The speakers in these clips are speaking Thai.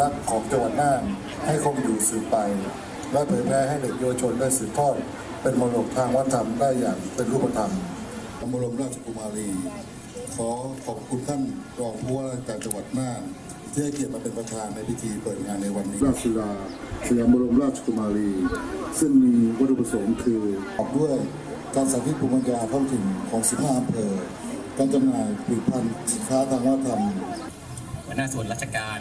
ลักษณ์ของจังหวัดน่านให้คงอยู่สืบไป และเผยแพร่ให้เด็กเยาวชนได้สืบทอดเป็นมรดกทางวัฒนธรรมได้อย่างเป็นรูปธรรมพระบรมราชกุมารีขอขอบคุณท่านรองผู้ว่าราชการจังหวัดน่านที่ให้เกียรติมาเป็นประธานในพิธีเปิดงานในวันนี้ ราชสุดาสยามบรมราชกุมารี ซึ่งมีวัตถุประสงค์คือออกด้วยการสาธิตภูมิปัญญาท้องถิ่นของ 15อำเภอการจำหน่ายผลิตภัณฑ์สินค้าทางวัฒนธรรม หน้าส่วนราชการ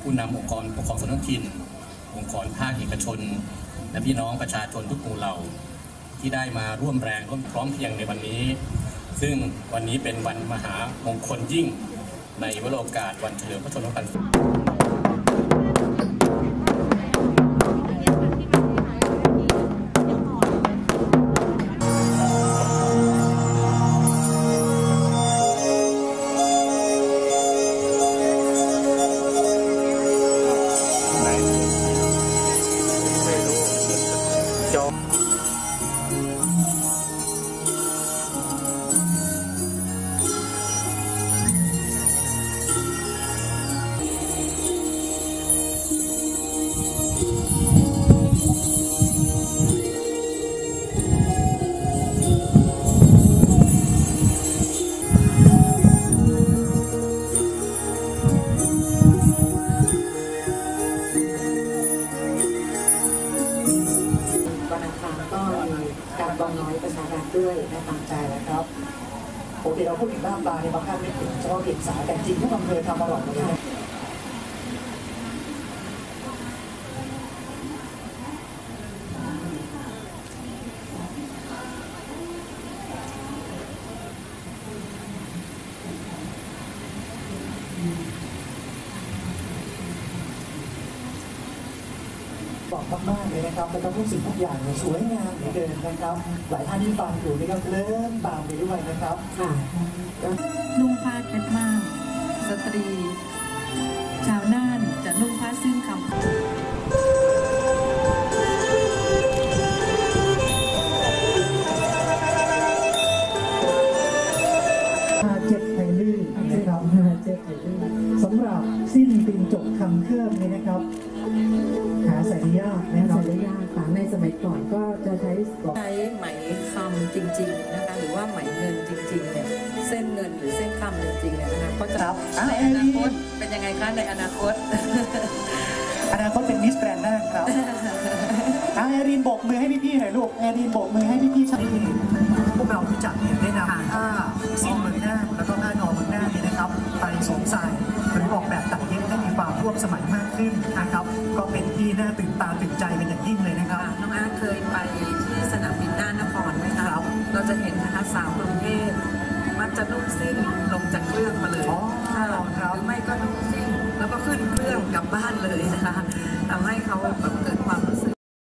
ผู้นำองค์กรปกครองส่วนท้องถิ่น องค์กรภาคเอกชน และพี่น้องประชาชนทุกหมู่เหล่า ที่ได้มาร่วมแรงร่วมพร้อมเพียงในวันนี้ ซึ่งวันนี้เป็นวันมหามงคลยิ่ง ในวโรกาสวันเฉลิมพระชนมพรรษา วันอังคารก็มีการกองน้อยประชารัฐด้วยนะคะใช่แล้วครับปกติเราพูดถึงบ้าบปลาในบางท่านไม่ถึงเฉพาะเด็กสายแต่จริงทุกอำเภอทำอร่อดเลย นะบอกมากๆเลยนะครับแล้วก็ทุกสิ่งทุกอย่างเนี่ยสวยงามเหลือเกินนะครับ หลายท่านที่ฟังอยู่นี่ก็เริ่มตามไปด้วยนะครับค่ะนุ่งผ้าแคทม่านสตรี ชาวน่านจะนุ่งผ้าสิ้นคำเจ็ดไทยลื่นนะครับเจ็ดไทยลื่นสำหรับสิ้นปินจบคำเครื่องนี้นะครับหาใส่ได้ ยากแน่นอสานรยาค่ะในสมัยก่อนก็จะใช้ใช้ไหมคำจริงๆนะคะหรือว่าไหมเงินจริงๆเนี่ยเส้นเงินหรือเส้นคำจริงๆเนี่ยนะคะก็จะครับอะในไออนารีคตเป็นยังไงคะในอนาคต อนาคตเป็นมิสแกรนด์น่านครับอะไอรีนโบกมือให้พี่ๆหน่อยลูกไอรีนโบกมือให้พี่ๆชาวพวกเรารู้จักเนี่ยได้นำผ้าสิ้นเมืองน่านแล้วก็ผ้านอเมืองน่านเนี่ยนะครับไปสวมใส่หรือออกแบบ ร่วมสมัยมากขึ้นนะครับ ก็เป็นที่น่าตื่นตาตื่นใจเป็นอย่างยิ่งเลยนะครับค่ะน้องอาร์ตเคยไปที่สนามบินน่านนครไหมคะครับ เราจะเห็นนะคะสาวกรุงเทพมักจะนุ่งสิ้นลงจากเครื่องมาเลยอ๋อค่ะครับหรือไม่ก็นุ่งสิ้นแล้วก็ขึ้นเครื่องกลับบ้านเลยนะคะทำให้เขาแบบเกิดความรู้สึก